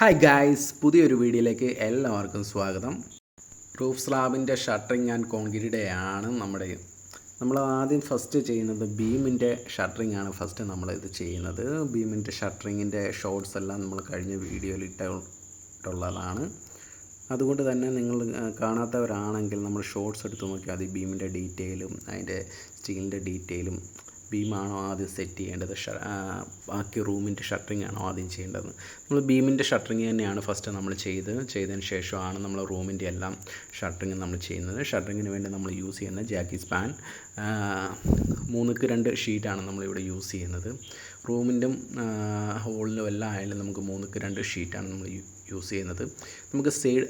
Hi guys പുതിയൊരു വീഡിയോയിലേക്ക് എല്ലാവർക്കും സ്വാഗതം. റൂഫ് സ്ലാബിന്റെ ഷട്ടറിങ് ആൻഡ് കോൺക്രീറ്റ് ആണ് നമ്മുടെ നമ്മൾ ആദ്യം ഫസ്റ്റ് ചെയ്യുന്നത് ബീമിന്റെ ഷട്ടറിങ് ആണ് ഫസ്റ്റ് നമ്മൾ ഇത് ചെയ്യുന്നത്. ബീമിന്റെ ഷട്ടറിങ്ങിന്റെ ഷോർട്സ് എല്ലാം നമ്മൾ കഴിഞ്ഞ വീഡിയോയിൽ ഇട്ടുള്ളതാണ്. അതുകൊണ്ട് തന്നെ നിങ്ങൾ കാണാത്തവരാണെങ്കിൽ നമ്മൾ ഷോർട്സ് എടുത്ത് നോക്കിയാൽ മതി. ബീമിന്റെ ഡീറ്റെയിലും അതിന്റെ സ്റ്റീലിന്റെ ഡീറ്റെയിലും ബീമാണോ ആദ്യം സെറ്റ് ചെയ്യേണ്ടത്? ബാക്കി റൂമിന്റെ ഷട്ടറിങ് ആണോ ആദ്യം ചെയ്യേണ്ടത്? നമ്മൾ ബീമിന്റെ ഷട്ടറിങ് തന്നെയാണ് ഫസ്റ്റ് നമ്മൾ ചെയ്ത്. ചെയ്തതിന് ശേഷമാണ് നമ്മൾ റൂമിന്റെ എല്ലാം ഷട്ടറിങ് നമ്മൾ ചെയ്യുന്നത്. ഷട്ടറിങ്ങിന് വേണ്ടി നമ്മൾ യൂസ് ചെയ്യുന്ന ജാക്കി സ്പാൻ മൂന്നുക്ക് രണ്ട് ഷീറ്റാണ് നമ്മളിവിടെ യൂസ് ചെയ്യുന്നത്. റൂമിന്റെയും ഹോളിലും എല്ലാം ആയാലും നമുക്ക് മൂന്നുക്ക് രണ്ട് ഷീറ്റാണ് നമ്മൾ യൂസ് ചെയ്യുന്നത്. നമുക്ക് സൈഡ്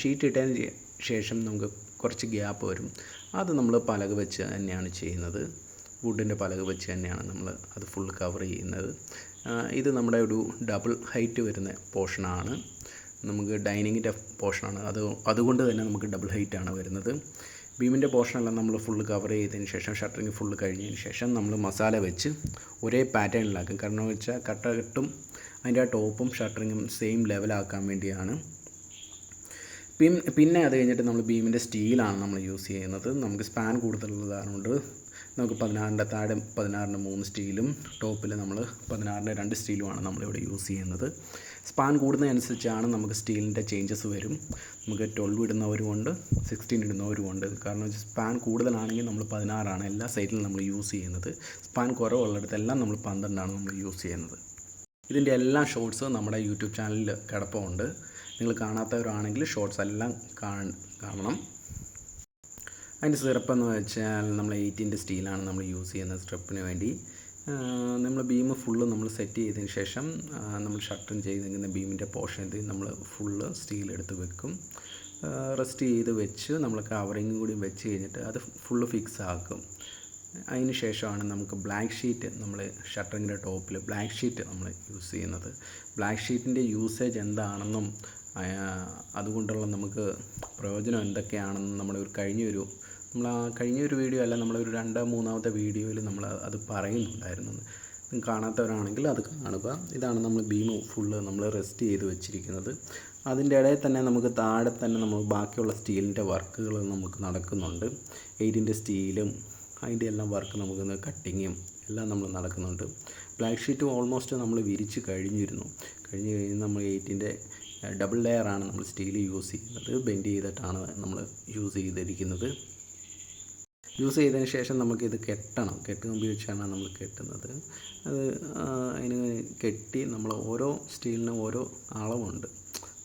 ഷീറ്റ് ഇട്ടതിന് ശേഷം നമുക്ക് കുറച്ച് ഗ്യാപ്പ് വരും. അത് നമ്മൾ പലക വെച്ച് തന്നെയാണ് ചെയ്യുന്നത്. വുഡിന്റെ പലക വെച്ച് തന്നെയാണ് നമ്മൾ അത് ഫുൾ കവർ ചെയ്യുന്നത്. ഇത് നമ്മുടെ ഒരു ഡബിൾ ഹൈറ്റ് വരുന്ന പോർഷനാണ് നമുക്ക് ഡൈനിങ്ങിന്റെ പോർഷനാണ് അത് അതുകൊണ്ട് തന്നെ നമുക്ക് ഡബിൾ ഹൈറ്റ് ആണ് വരുന്നത്. ബീമിന്റെ പോർഷനെല്ലാം നമ്മൾ ഫുള്ള് കവർ ചെയ്തതിന് ശേഷം ഷട്ടറിങ് ഫുൾ കഴിഞ്ഞതിന് ശേഷം നമ്മൾ മസാല വെച്ച് ഒരേ പാറ്റേണിലാക്കും കാരണം വെച്ചാൽ കട്ടകെട്ടും അതിന്റെ ആ ടോപ്പും ഷട്ടറിങ്ങും സെയിം ലെവലാക്കാൻ വേണ്ടിയാണ് പിൻ പിന്നെ അത് കഴിഞ്ഞിട്ട് നമ്മൾ ബീമിന്റെ സ്റ്റീലാണ് നമ്മൾ യൂസ് ചെയ്യുന്നത്. നമുക്ക് സ്പാൻ കൂടുതലുള്ളതായതുകൊണ്ട് നമുക്ക് പതിനാറിന്റെ താഴെ പതിനാറിന്റെ മൂന്ന് സ്റ്റീലും ടോപ്പിൽ നമ്മൾ പതിനാറിന്റെ രണ്ട് സ്റ്റീലുമാണ് നമ്മളിവിടെ യൂസ് ചെയ്യുന്നത്. സ്പാൻ കൂടുന്നതനുസരിച്ചാണ് നമുക്ക് സ്റ്റീലിന്റെ ചേഞ്ചസ് വരും. നമുക്ക് ട്വൽവ് ഇടുന്നവരുമുണ്ട് സിക്സ്റ്റീൻ ഇടുന്നവരുമുണ്ട്. കാരണം സ്പാൻ കൂടുതലാണെങ്കിൽ നമ്മൾ പതിനാറാണ് എല്ലാ സൈറ്റിലും നമ്മൾ യൂസ് ചെയ്യുന്നത്. സ്പാൻ കുറവുള്ളിടത്തെല്ലാം നമ്മൾ പന്ത്രണ്ടാണ് നമ്മൾ യൂസ് ചെയ്യുന്നത്. ഇതിന്റെ എല്ലാ ഷോർട്സും നമ്മുടെ യൂട്യൂബ് ചാനലിൽ കിടപ്പമുണ്ട് നിങ്ങൾ കാണാത്തവരാണെങ്കിൽ ഷോർട്സ് എല്ലാം കാണ- കാണണം. അതിന്റെ സിറപ്പ് എന്ന് വെച്ചാൽ നമ്മൾ എയ്റ്റീന്റെ സ്റ്റീലാണ് നമ്മൾ യൂസ് ചെയ്യുന്ന സ്ട്രിപ്പിന് വേണ്ടി. നമ്മൾ ബീം ഫുള്ള് നമ്മൾ സെറ്റ് ചെയ്തതിന് ശേഷം നമ്മൾ ഷട്ടൺ ചെയ്തിരിക്കുന്ന ബീമിന്റെ പോർഷൻ നമ്മൾ ഫുള്ള് സ്റ്റീൽ എടുത്ത് വെക്കും. റെസ്റ്റ് ചെയ്ത് വെച്ച് നമ്മൾ കവറിങ് കൂടി വെച്ച് കഴിഞ്ഞിട്ട് അത് ഫുള്ള് ഫിക്സ് ആക്കും. അതിന് ശേഷമാണ് നമുക്ക് ബ്ലാക്ക് ഷീറ്റ് നമ്മൾ ഷട്ടറിങ്ങിന്റെ ടോപ്പിൽ ബ്ലാക്ക് ഷീറ്റ് നമ്മൾ യൂസ് ചെയ്യുന്നത്. ബ്ലാക്ക് ഷീറ്റിന്റെ യൂസേജ് എന്താണെന്നും അതുകൊണ്ടുള്ള നമുക്ക് പ്രയോജനം എന്തൊക്കെയാണെന്ന് നമ്മുടെ ഒരു കഴിഞ്ഞൊരു നമ്മൾ ആ കഴിഞ്ഞൊരു വീഡിയോ അല്ല നമ്മളൊരു രണ്ട് മൂന്നാമത്തെ വീഡിയോയിൽ നമ്മൾ അത് പറയുന്നുണ്ടായിരുന്നു. കാണാത്തവരാണെങ്കിൽ അത് കാണുക. ഇതാണ് നമ്മൾ ബീം ഫുള്ള് നമ്മൾ റെസ്റ്റ് ചെയ്ത് വെച്ചിരിക്കുന്നത്. അതിന്റെ ഇടയിൽ തന്നെ നമുക്ക് താഴെ തന്നെ നമ്മൾ ബാക്കിയുള്ള സ്റ്റീലിന്റെ വർക്കുകൾ നമുക്ക് നടക്കുന്നുണ്ട്. എയ്റ്റിന്റെ സ്റ്റീലും അതിന്റെ എല്ലാം വർക്ക് നമുക്ക് കട്ടിങ്ങും എല്ലാം നമ്മൾ നടക്കുന്നുണ്ട്. ബ്ലാക്ക് ഷീറ്റ് ഓൾമോസ്റ്റ് നമ്മൾ വിരിച്ച് കഴിഞ്ഞിരുന്നു. കഴിഞ്ഞ് കഴിഞ്ഞ് നമ്മൾ എയ്റ്റിന്റെ ഡബിൾ ലെയറാണ് നമ്മൾ സ്റ്റീൽ യൂസ് ചെയ്യുന്നത് ബെൻഡ് ചെയ്തിട്ടാണ് നമ്മൾ യൂസ് ചെയ്തിരിക്കുന്നത്. യൂസ് ചെയ്തതിന് ശേഷം നമുക്കിത് കെട്ടണം. കെട്ട് ഉപയോഗിച്ചാണ് നമ്മൾ കെട്ടുന്നത്. അത് അതിന് കെട്ടി നമ്മൾ ഓരോ സ്റ്റീലിനും ഓരോ അളവുണ്ട്.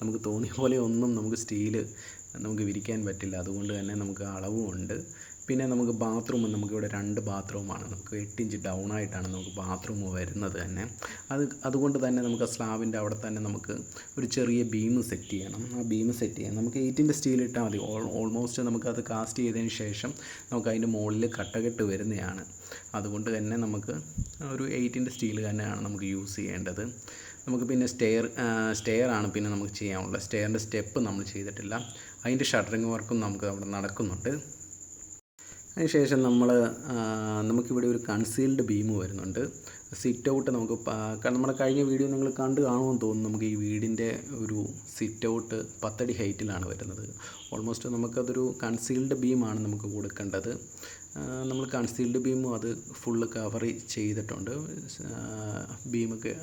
നമുക്ക് തോന്നിയ പോലെ ഒന്നും നമുക്ക് സ്റ്റീൽ നമുക്ക് വിരിക്കാൻ പറ്റില്ല. അതുകൊണ്ട് തന്നെ നമുക്ക് അളവും ഉണ്ട് പിന്നെ നമുക്ക് ബാത്റൂം നമുക്കിവിടെ രണ്ട് ബാത്റൂമാണ് നമുക്ക് എട്ട് ഇഞ്ച് ഡൗൺ ആയിട്ടാണ് നമുക്ക് ബാത്റൂം വരുന്നത് തന്നെ. അത് അതുകൊണ്ട് തന്നെ നമുക്ക് സ്ലാബിന്റെ അവിടെ തന്നെ നമുക്ക് ഒരു ചെറിയ ബീം സെറ്റ് ചെയ്യണം. ആ ബീം സെറ്റ് ചെയ്യാം നമുക്ക് എയ്റ്റിന്റെ സ്റ്റീൽ ഇട്ടാൽ മതി. ഓൾ ഓൾമോസ്റ്റ് നമുക്കത് കാസ്റ്റ് ചെയ്തതിന് ശേഷം നമുക്ക് അതിന്റെ മുകളിൽ കട്ടകെട്ട് വരുന്നതാണ്. അതുകൊണ്ട് തന്നെ നമുക്ക് ഒരു എയ്റ്റിന്റെ സ്റ്റീൽ തന്നെയാണ് നമുക്ക് യൂസ് ചെയ്യേണ്ടത്. നമുക്ക് പിന്നെ സ്റ്റെയർ സ്റ്റെയർ ആണ് പിന്നെ നമുക്ക് ചെയ്യാനുള്ളത് സ്റ്റെയറിന്റെ സ്റ്റെപ്പ് നമ്മൾ ചെയ്തിട്ടില്ല. അതിന്റെ ഷട്ടറിങ് വർക്കും നമുക്ക് അവിടെ നടക്കുന്നുണ്ട്. അതിനുശേഷം നമ്മൾ നമുക്കിവിടെ ഒരു കൺസീൽഡ് ബീം വരുന്നുണ്ട്. സിറ്റ് ഔട്ട് നമുക്ക് നമ്മുടെ കഴിഞ്ഞ വീഡിയോ നിങ്ങൾ കണ്ട് കാണുമെന്ന് തോന്നുന്നു. നമുക്ക് ഈ വീടിന്റെ ഒരു സിറ്റ് ഔട്ട് പത്തടി ഹൈറ്റിലാണ് വരുന്നത്. ഓൾമോസ്റ്റ് നമുക്കതൊരു കൺസീൽഡ് ബീമാണ് നമുക്ക് കൊടുക്കേണ്ടത്. നമ്മൾ കൺസീൽഡ് ബീമും അത് ഫുള്ള് കവർ ചെയ്തിട്ടുണ്ട്. ബീമൊക്കെ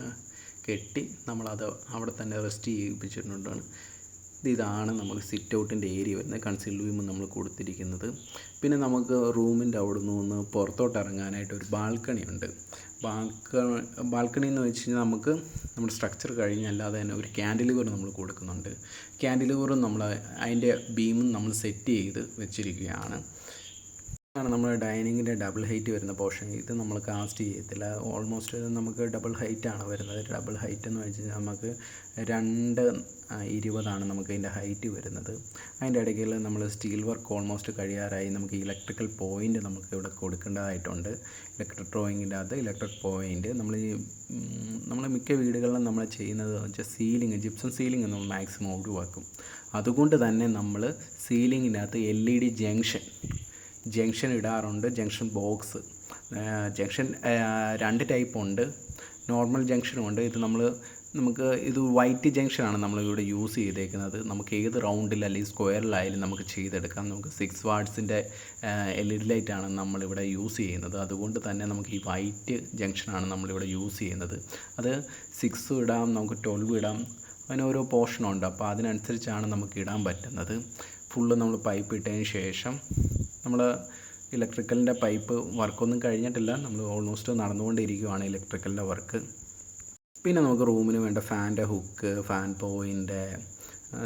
കെട്ടി നമ്മളത് അവിടെ തന്നെ റെസ്റ്റ് ചെയ്യിപ്പിച്ചിട്ടുണ്ട്. ഇതാണ് നമ്മൾ സിറ്റ് ഔട്ടിന്റെ ഏരിയ വരുന്നത്. കൺസീൽഡ് ബീം നമ്മൾ കൊടുത്തിരിക്കുന്നത്. പിന്നെ നമുക്ക് റൂമിന്റെ അവിടെ നിന്ന് പുറത്തോട്ട് ഇറങ്ങാനായിട്ട് ഒരു ബാൽക്കണി ഉണ്ട്. ബാൽക്ക ബാൽക്കണി എന്ന് വെച്ച് കഴിഞ്ഞാൽ നമുക്ക് നമ്മുടെ സ്ട്രക്ചർ കഴിഞ്ഞല്ലാതെ തന്നെ ഒരു ക്യാൻഡിലിവർ നമ്മൾ കൊടുക്കുന്നുണ്ട്. ക്യാൻഡിലിവറും നമ്മൾ അതിന്റെ ബീമും നമ്മൾ സെറ്റ് ചെയ്ത് വെച്ചിരിക്കുകയാണ്. ആണ് നമ്മുടെ ഡൈനിങ്ങിന്റെ ഡബിൾ ഹൈറ്റ് വരുന്ന പോർഷൻ ഇത് നമ്മൾ കാസ്റ്റ് ചെയ്യത്തില്ല. ഓൾമോസ്റ്റ് നമുക്ക് ഡബിൾ ഹൈറ്റ് ആണ് വരുന്നത്. ഡബിൾ ഹൈറ്റ് എന്ന് വെച്ച് നമുക്ക് രണ്ട് ഇരുപതാണ് നമുക്ക് അതിന്റെ ഹൈറ്റ് വരുന്നത്. അതിന്റെ ഇടയ്ക്കിൽ നമ്മൾ സ്റ്റീൽ വർക്ക് ഓൾമോസ്റ്റ് കഴിയാറായി. നമുക്ക് ഇലക്ട്രിക്കൽ പോയിന്റ് നമുക്ക് ഇവിടെ കൊടുക്കേണ്ടതായിട്ടുണ്ട്. ഇലക്ട്രിക് ഡ്രോയിങ്ങിന്റെ അത് ഇലക്ട്രിക് പോയിന്റ് നമ്മൾ ഈ നമ്മൾ മിക്ക വീടുകളിലും നമ്മൾ ചെയ്യുന്നത് വെച്ചാൽ സീലിംഗ് ജിപ്സം സീലിംഗ് നമ്മൾ മാക്സിമം ഒഴിവാക്കും. അതുകൊണ്ട് തന്നെ നമ്മൾ സീലിങ്ങിനകത്ത് L E D junction junction ഇടാറുണ്ട് ജംഗ്ഷൻ ബോക്സ്. ജംഗ്ഷൻ രണ്ട് ടൈപ്പ് ഉണ്ട്. നോർമൽ ജംഗ്ഷനും ഉണ്ട്. ഇത് നമ്മൾ നമുക്ക് ഇത് വൈറ്റ് ജംഗ്ഷനാണ് നമ്മളിവിടെ യൂസ് ചെയ്തേക്കുന്നത്. നമുക്ക് ഏത് റൗണ്ടിൽ അല്ലെങ്കിൽ സ്ക്വയറിലായാലും നമുക്ക് ചെയ്തെടുക്കാം. നമുക്ക് സിക്സ് വാട്ട്സിന്റെ എൽ ഇ ഡി ലൈറ്റാണ് നമ്മളിവിടെ യൂസ് ചെയ്യുന്നത്. അതുകൊണ്ട് തന്നെ നമുക്ക് ഈ വൈറ്റ് ജംഗ്ഷനാണ് നമ്മളിവിടെ യൂസ് ചെയ്യുന്നത്. അത് സിക്സ് ഇടാം നമുക്ക് ട്വൽവ് ഇടാം. അങ്ങനെ ഓരോ പോർഷനുണ്ട് അപ്പോൾ അതിനനുസരിച്ചാണ് നമുക്ക് ഇടാൻ പറ്റുന്നത്. ഫുള്ള് നമ്മൾ പൈപ്പ് ഇട്ടതിന് ശേഷം നമ്മൾ ഇലക്ട്രിക്കലിന്റെ പൈപ്പ് വർക്കൊന്നും കഴിഞ്ഞിട്ടില്ല. നമ്മൾ ഓൾമോസ്റ്റ് നടന്നുകൊണ്ടിരിക്കുകയാണ് ഇലക്ട്രിക്കലിന്റെ വർക്ക്. പിന്നെ നമുക്ക് റൂമിന് വേണ്ട ഫാന്റെ ഹുക്ക് ഫാൻ പോയിന്റെ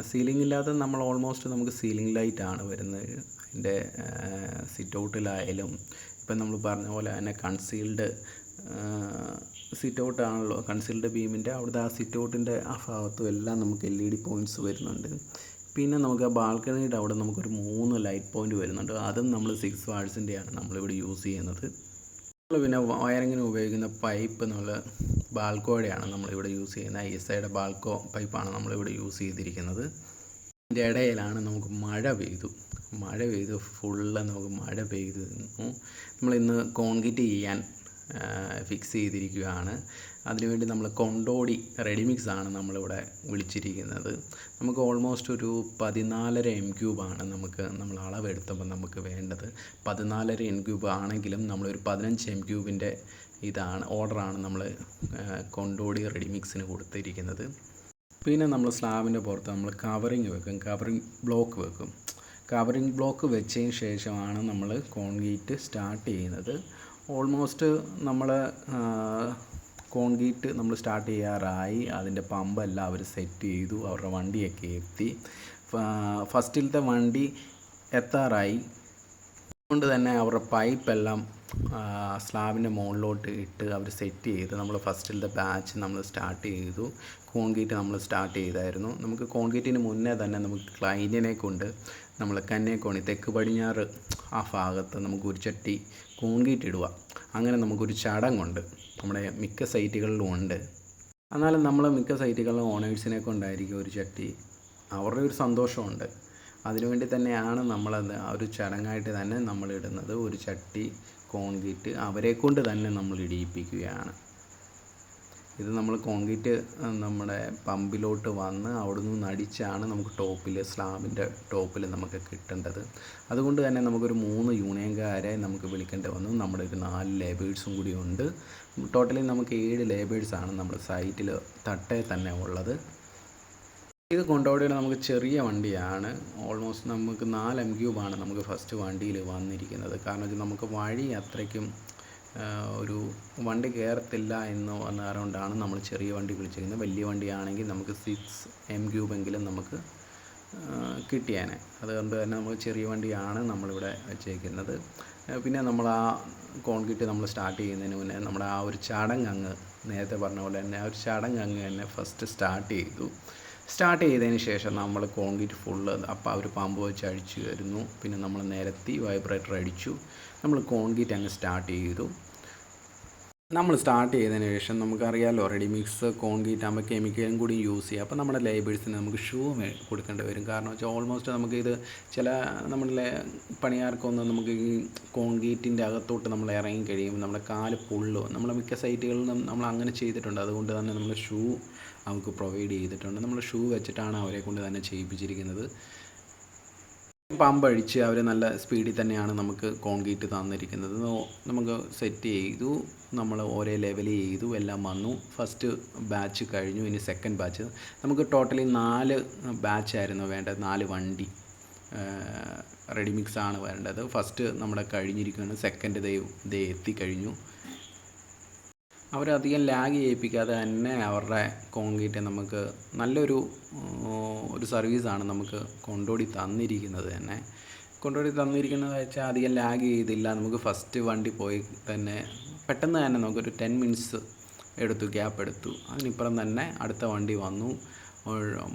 സീലിംഗ് ഇല്ലാതെ നമ്മൾ ഓൾമോസ്റ്റ് നമുക്ക് സീലിംഗ് ലൈറ്റാണ് വരുന്നത്. അതിന്റെ സിറ്റ് ഔട്ടിലായാലും ഇപ്പം നമ്മൾ പറഞ്ഞ പോലെ തന്നെ കൺസീൽഡ് സിറ്റ് ഔട്ടാണല്ലോ കൺസീൽഡ് ബീമിന്റെ അവിടുത്തെ ആ സിറ്റ് ഔട്ടിന്റെ ആ ഭാഗത്തും എല്ലാം നമുക്ക് എൽ ഇ ഡി പോയിന്റ്സ് വരുന്നുണ്ട്. പിന്നെ നമുക്ക് ബാൽക്കണിയുടെ അവിടെ നമുക്കൊരു മൂന്ന് ലൈറ്റ് പോയിന്റ് വരുന്നുണ്ട്. അതും നമ്മൾ സിക്സ് വാൾസിന്റെയാണ് നമ്മളിവിടെ യൂസ് ചെയ്യുന്നത്. നമ്മൾ പിന്നെ വയറിങ്ങിന് ഉപയോഗിക്കുന്ന പൈപ്പ് നമ്മൾ ബാൽക്കോയുടെയാണ് നമ്മളിവിടെ യൂസ് ചെയ്യുന്നത്. ഐ എസ് ഐയുടെ ബാൽക്കോ പൈപ്പാണ് നമ്മളിവിടെ യൂസ് ചെയ്തിരിക്കുന്നത്. ഇതിന്റെ ഇടയിലാണ് നമുക്ക് മഴ പെയ്തു. മഴ പെയ്തു ഫുള്ള് നമുക്ക് മഴ പെയ്തു നമ്മളിന്ന് കോൺക്രീറ്റ് ചെയ്യാൻ ഫിക്സ് ചെയ്തിരിക്കുകയാണ്. അതിനുവേണ്ടി നമ്മൾ കൊണ്ടോടി റെഡിമിക്സ് ആണ് നമ്മളിവിടെ വിളിച്ചിരിക്കുന്നത്. നമുക്ക് ഓൾമോസ്റ്റ് ഒരു പതിനാലര എം ക്യൂബാണ് നമുക്ക് നമ്മൾ അളവെടുത്തപ്പോൾ നമുക്ക് വേണ്ടത്. പതിനാലര എം ക്യൂബ് ആണെങ്കിലും നമ്മളൊരു പതിനഞ്ച് എം ക്യൂബിന്റെ ഇതാണ് ഓർഡറാണ് നമ്മൾ കൊണ്ടോടി റെഡിമിക്സിന് കൊടുത്തിരിക്കുന്നത്. പിന്നെ നമ്മൾ സ്ലാബിന്റെ പുറത്ത് നമ്മൾ കവറിങ് വെക്കും കവറിങ് ബ്ലോക്ക് വെക്കും. കവറിങ് ബ്ലോക്ക് വെച്ചതിന് ശേഷമാണ് നമ്മൾ കോൺക്രീറ്റ് സ്റ്റാർട്ട് ചെയ്യുന്നത്. ഓൾമോസ്റ്റ് നമ്മൾ കോൺക്രീറ്റ് നമ്മൾ സ്റ്റാർട്ട് ചെയ്യാറായി. അതിന്റെ പമ്പെല്ലാം അവർ സെറ്റ് ചെയ്തു. അവരുടെ വണ്ടിയൊക്കെ എത്തി. ഫസ്റ്റിലത്തെ വണ്ടി എത്താറായി. അതുകൊണ്ട് തന്നെ അവരുടെ പൈപ്പെല്ലാം സ്ലാബിന്റെ മുകളിലോട്ട് ഇട്ട് അവർ സെറ്റ് ചെയ്ത് നമ്മൾ ഫസ്റ്റിലത്തെ ബാച്ച് നമ്മൾ സ്റ്റാർട്ട് ചെയ്തു. കോൺക്രീറ്റ് നമ്മൾ സ്റ്റാർട്ട് ചെയ്തായിരുന്നു. നമുക്ക് കോൺക്രീറ്റിന് മുന്നേ തന്നെ നമുക്ക് ക്ലൈന്റിനെ കൊണ്ട് നമ്മൾ കന്യാക്കോണി തെക്ക് പടിഞ്ഞാറ് ആ ഭാഗത്ത് നമുക്ക് ഒരു ചട്ടി കോൺക്രീറ്റ് ഇടുക. അങ്ങനെ നമുക്കൊരു ചടങ്ങുണ്ട്. നമ്മുടെ മിക്ക സൈറ്റുകളിലും ഉണ്ട്. എന്നാലും നമ്മൾ മിക്ക സൈറ്റുകളിലും ഓണേഴ്സിനെ കൊണ്ടായിരിക്കും ഒരു ചട്ടി. അവരുടെ ഒരു സന്തോഷമുണ്ട്. അതിനുവേണ്ടി തന്നെയാണ് നമ്മളത് ആ ഒരു ചടങ്ങായിട്ട് തന്നെ നമ്മൾ ഇടുന്നത് ഒരു ചട്ടി കോൺക്രീറ്റ് അവരെ കൊണ്ട് തന്നെ നമ്മൾ ഇടിയിപ്പിക്കുകയാണ്. ഇത് നമ്മൾ കോൺക്രീറ്റ് നമ്മുടെ പമ്പിലോട്ട് വന്ന് അവിടെ നിന്ന് അടിച്ചാണ് നമുക്ക് ടോപ്പിൽ സ്ലാബിന്റെ ടോപ്പിൽ നമുക്ക് കിട്ടേണ്ടത്. അതുകൊണ്ട് തന്നെ നമുക്കൊരു മൂന്ന് യൂണിയൻകാരെ നമുക്ക് വിളിക്കേണ്ടി വന്നു. നമ്മുടെ ഒരു നാല് ലേബേഴ്സും കൂടി ഉണ്ട്. ടോട്ടലി നമുക്ക് ഏഴ് ലേബേഴ്സാണ് നമ്മുടെ സൈറ്റിൽ തട്ടേ തന്നെ ഉള്ളത്. ഇത് കൊണ്ടുപോയിട്ട് നമുക്ക് ചെറിയ വണ്ടിയാണ്. ഓൾമോസ്റ്റ് നമുക്ക് നാല് എം ക്യൂബാണ് നമുക്ക് ഫസ്റ്റ് വണ്ടിയിൽ വന്നിരിക്കുന്നത്. കാരണം വെച്ചാൽ നമുക്ക് വഴി അത്രയ്ക്കും ഒരു വണ്ടി കയറത്തില്ല എന്ന് പറഞ്ഞതുകൊണ്ടാണ് കൊണ്ടാണ് നമ്മൾ ചെറിയ വണ്ടി വിളിച്ചിരിക്കുന്നത്. വലിയ വണ്ടിയാണെങ്കിൽ നമുക്ക് സിക്സ് എം ക്യൂബെങ്കിലും നമുക്ക് കിട്ടിയേനെ. അതുകൊണ്ട് തന്നെ നമ്മൾ ചെറിയ വണ്ടിയാണ് നമ്മളിവിടെ വെച്ചേക്കുന്നത്. പിന്നെ നമ്മൾ ആ കോൺക്രീറ്റ് നമ്മൾ സ്റ്റാർട്ട് ചെയ്യുന്നതിന് മുന്നേ നമ്മുടെ ആ ഒരു ചടങ്ങ് അങ്ങ് നേരത്തെ പറഞ്ഞ പോലെ തന്നെ ആ ഒരു ചടങ്ങ് അങ്ങ് തന്നെ ഫസ്റ്റ് സ്റ്റാർട്ട് ചെയ്തു. സ്റ്റാർട്ട് ചെയ്തതിന് ശേഷം നമ്മൾ കോൺക്രീറ്റ് ഫുള്ള് അപ്പോൾ ഒരു പമ്പ് വെച്ച് അഴിച്ചു വരുന്നു. പിന്നെ നമ്മൾ നിരത്തി വൈബ്രേറ്റർ അടിച്ചു. നമ്മൾ കോൺക്രീറ്റ് അങ്ങ് സ്റ്റാർട്ട് ചെയ്തു. നമ്മൾ സ്റ്റാർട്ട് ചെയ്തതിന് ശേഷം നമുക്കറിയാമല്ലോ റെഡി മിക്സ് കോൺക്രീറ്റ് ആകുമ്പോൾ കെമിക്കലും കൂടി യൂസ് ചെയ്യുക അപ്പോൾ നമ്മുടെ ലേബേഴ്സിന് നമുക്ക് ഷൂ കൊടുക്കേണ്ടി വരും. കാരണം വെച്ചാൽ ഓൾമോസ്റ്റ് നമുക്ക് ഇത് ചില നമ്മുടെ പണിയാർക്കൊന്നും നമുക്ക് ഈ കോൺക്രീറ്റിന്റെ അകത്തോട്ട് നമ്മൾ ഇറങ്ങി കഴിയുമ്പോൾ നമ്മുടെ കാൽ പൊള്ളും നമ്മളെ മിക്ക സൈറ്റുകളിലും നമ്മൾ അങ്ങനെ ചെയ്തിട്ടുണ്ട്. അതുകൊണ്ട് തന്നെ നമ്മൾ ഷൂ നമുക്ക് പ്രൊവൈഡ് ചെയ്തിട്ടുണ്ട്. നമ്മൾ ഷൂ വെച്ചിട്ടാണ് അവരെ കൊണ്ട് തന്നെ ചെയ്യിപ്പിച്ചിരിക്കുന്നത്. പമ്പ് അഴിച്ച് അവർ നല്ല സ്പീഡിൽ തന്നെയാണ് നമുക്ക് കോൺക്രീറ്റ് തന്നിരിക്കുന്നത്. നമുക്ക് സെറ്റ് ചെയ്തു. നമ്മൾ ഓരോ ലെവൽ ചെയ്തു. എല്ലാം വന്നു. ഫസ്റ്റ് ബാച്ച് കഴിഞ്ഞു. ഇനി സെക്കൻഡ് ബാച്ച് നമുക്ക് ടോട്ടലി നാല് ബാച്ചായിരുന്നു വേണ്ടത്. നാല് വണ്ടി. റെഡി മിക്സ് ആണ് വേണ്ടത്. ഫസ്റ്റ് നമ്മുടെ കഴിഞ്ഞിരിക്കുകയാണ്. സെക്കൻഡ് ദേ ദേ എത്തിക്കഴിഞ്ഞു അവരധികം ലാഗ് ചെയ്യിപ്പിക്കാതെ തന്നെ അവരുടെ കോൺക്രീറ്റ് നമുക്ക് നല്ലൊരു ഒരു സർവീസാണ് നമുക്ക് കൊണ്ടോടി തന്നിരിക്കുന്നത് തന്നെ. കൊണ്ടോടി തന്നിരിക്കുന്നത് വെച്ചാൽ അധികം ലാഗ് ചെയ്തില്ല. നമുക്ക് ഫസ്റ്റ് വണ്ടി പോയി തന്നെ പെട്ടെന്ന് തന്നെ നമുക്കൊരു ടെൻ മിനിറ്റ്സ് എടുത്തു ഗ്യാപ്പ് എടുത്തു. അതിനിപ്പുറം തന്നെ അടുത്ത വണ്ടി വന്നു.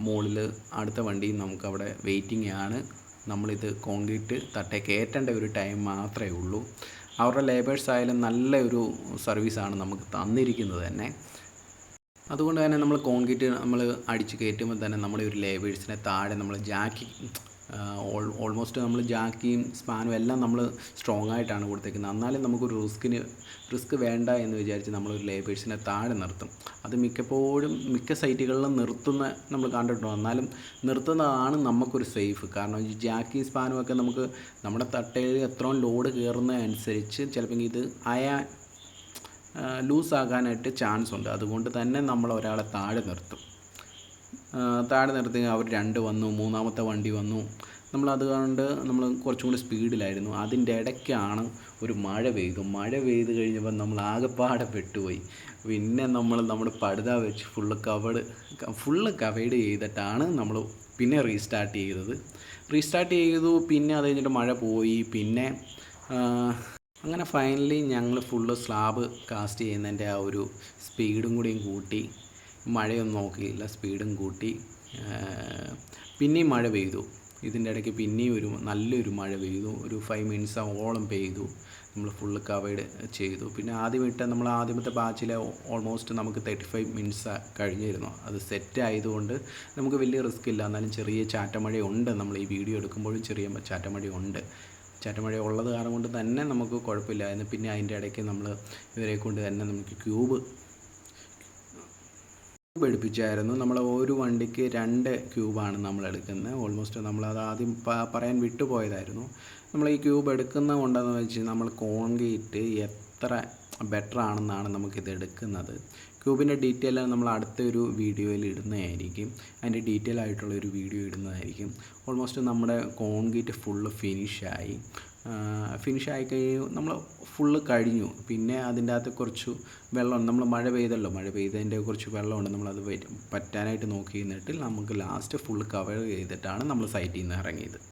മുകളിൽ അടുത്ത വണ്ടി നമുക്കവിടെ വെയിറ്റിംഗ് ആണ്. നമ്മളിത് കോൺക്രീറ്റ് തട്ടേ കയറ്റേണ്ട ഒരു ടൈം മാത്രമേ ഉള്ളൂ. അവരുടെ ലേബേഴ്സ് ആയാലും നല്ലൊരു സർവീസാണ് നമുക്ക് തന്നിരിക്കുന്നത് തന്നെ. അതുകൊണ്ട് തന്നെ നമ്മൾ കോൺക്രീറ്റ് നമ്മൾ അടിച്ച് കയറ്റുമ്പോൾ തന്നെ നമ്മുടെ ഒരു ലേബേഴ്സിനെ താഴെ നമ്മൾ ജാക്കി ഓൾമോസ്റ്റ് നമ്മൾ ജാക്കിയും സ്പാനും എല്ലാം നമ്മൾ സ്ട്രോങ് ആയിട്ടാണ് കൊടുത്തേക്കുന്നത്. എന്നാലും നമുക്കൊരു റിസ്കിന് റിസ്ക് വേണ്ട എന്ന് വിചാരിച്ച് നമ്മളൊരു ലേബേഴ്സിനെ താഴെ നിർത്തും. അത് മിക്കപ്പോഴും മിക്ക സൈറ്റുകളിലും നിർത്തുന്ന നമ്മൾ കണ്ടിട്ടുണ്ട്? എന്നാലും നിർത്തുന്നതാണ് നമുക്കൊരു സേഫ് കാരണം ഈ ജാക്കി സ്പാനും ഒക്കെ നമുക്ക് നമ്മുടെ തട്ടയിൽ എത്രയും ലോഡ് കയറുന്നതനുസരിച്ച് ചിലപ്പോൾ ഇത് അയാൻ ലൂസാകാനായിട്ട് ചാൻസ് ഉണ്ട്. അതുകൊണ്ട് തന്നെ നമ്മൾ ഒരാളെ താഴെ നിർത്തും. താഴെ നിർത്തി അവർ രണ്ട് വന്നു മൂന്നാമത്തെ വണ്ടി വന്നു. നമ്മൾ അതുകൊണ്ട് നമ്മൾ കുറച്ചും കൂടി സ്പീഡിലായിരുന്നു. അതിന്റെ ഇടയ്ക്കാണ് ഒരു മഴ പെയ്തു. മഴ പെയ്ത് കഴിഞ്ഞപ്പോൾ നമ്മൾ ആകെപ്പാടെ പെട്ടുപോയി. പിന്നെ നമ്മൾ നമ്മുടെ പടുത വെച്ച് ഫുള്ള് കവേഡ് ഫുള്ള് കവേഡ് ചെയ്തിട്ടാണ് നമ്മൾ പിന്നെ റീസ്റ്റാർട്ട് ചെയ്തത്. റീസ്റ്റാർട്ട് ചെയ്തു പിന്നെ അത് കഴിഞ്ഞിട്ട് മഴ പോയി. പിന്നെ അങ്ങനെ ഫൈനലി ഞങ്ങൾ ഫുള്ള് സ്ലാബ് കാസ്റ്റ് ചെയ്യുന്നതിന്റെ ആ ഒരു സ്പീഡും കൂടിയും കൂട്ടി. മഴയൊന്നും നോക്കിയില്ല സ്പീഡും കൂട്ടി. പിന്നെയും മഴ പെയ്തു. ഇതിന്റെ ഇടയ്ക്ക് പിന്നെയും ഒരു നല്ലൊരു മഴ പെയ്തു. ഒരു ഫൈവ് മിനിറ്റ്സ് ഓളം പെയ്തു. നമ്മൾ ഫുള്ള് കവേഡ് ചെയ്തു. പിന്നെ ആദ്യമിട്ട് നമ്മൾ ആദ്യമത്തെ ബാച്ചിലെ ഓൾമോസ്റ്റ് നമുക്ക് തേർട്ടി ഫൈവ് മിനിറ്റ്സ് കഴിഞ്ഞിരുന്നു. അത് സെറ്റ് ആയതുകൊണ്ട് നമുക്ക് വലിയ റിസ്ക് ഇല്ല. എന്നാലും ചെറിയ ചാറ്റമഴയുണ്ട് നമ്മൾ ഈ വീഡിയോ എടുക്കുമ്പോഴും ചെറിയ ചാറ്റമഴയുണ്ട് ചാറ്റമഴ ഉള്ളത് കാരണം കൊണ്ട് തന്നെ നമുക്ക് കുഴപ്പമില്ലായിരുന്നു പിന്നെ അതിന്റെ ഇടയ്ക്ക് നമ്മൾ ഇവരെ കൊണ്ട് തന്നെ നമുക്ക് ക്യൂബ് ക്യൂബ് എടുപ്പിച്ചായിരുന്നു നമ്മൾ ഒരു വണ്ടിക്ക് രണ്ട് ക്യൂബാണ് നമ്മൾ എടുക്കുന്നത് ഓൾമോസ്റ്റ് നമ്മളത് ആദ്യം പറയാൻ വിട്ടുപോയതായിരുന്നു നമ്മൾ ഈ ക്യൂബ് എടുക്കുന്ന കൊണ്ടെന്ന് വെച്ച് നമ്മൾ കോൺക്രീറ്റ് എത്ര ബെറ്റർ ആണെന്നാണ് നമുക്കിത് എടുക്കുന്നത്. ക്യൂബിന്റെ ഡീറ്റെയിൽ നമ്മൾ അടുത്തൊരു വീഡിയോയിൽ ഇടുന്നതായിരിക്കും. അതിന്റെ ഡീറ്റെയിൽ ആയിട്ടുള്ള ഒരു വീഡിയോ ഇടുന്നതായിരിക്കും. ഓൾമോസ്റ്റ് നമ്മുടെ കോൺക്രീറ്റ് ഫുള്ള് ഫിനിഷായി ഫിനിഷ് ആയി കഴിഞ്ഞു നമ്മൾ ഫുള്ള് കഴിഞ്ഞു. പിന്നെ അതിന്റെ അകത്ത് കുറച്ച് വെള്ളം നമ്മൾ മഴ പെയ്തല്ലോ. മഴ പെയ്തതിന്റെ കുറച്ച് വെള്ളമുണ്ട്. നമ്മളത് പറ്റാനായിട്ട് നോക്കി നിന്നിട്ട് നമുക്ക് ലാസ്റ്റ് ഫുള്ള് കവർ ചെയ്തിട്ടാണ് നമ്മൾ സൈറ്റിൽ നിന്ന് ഇറങ്ങിയത്.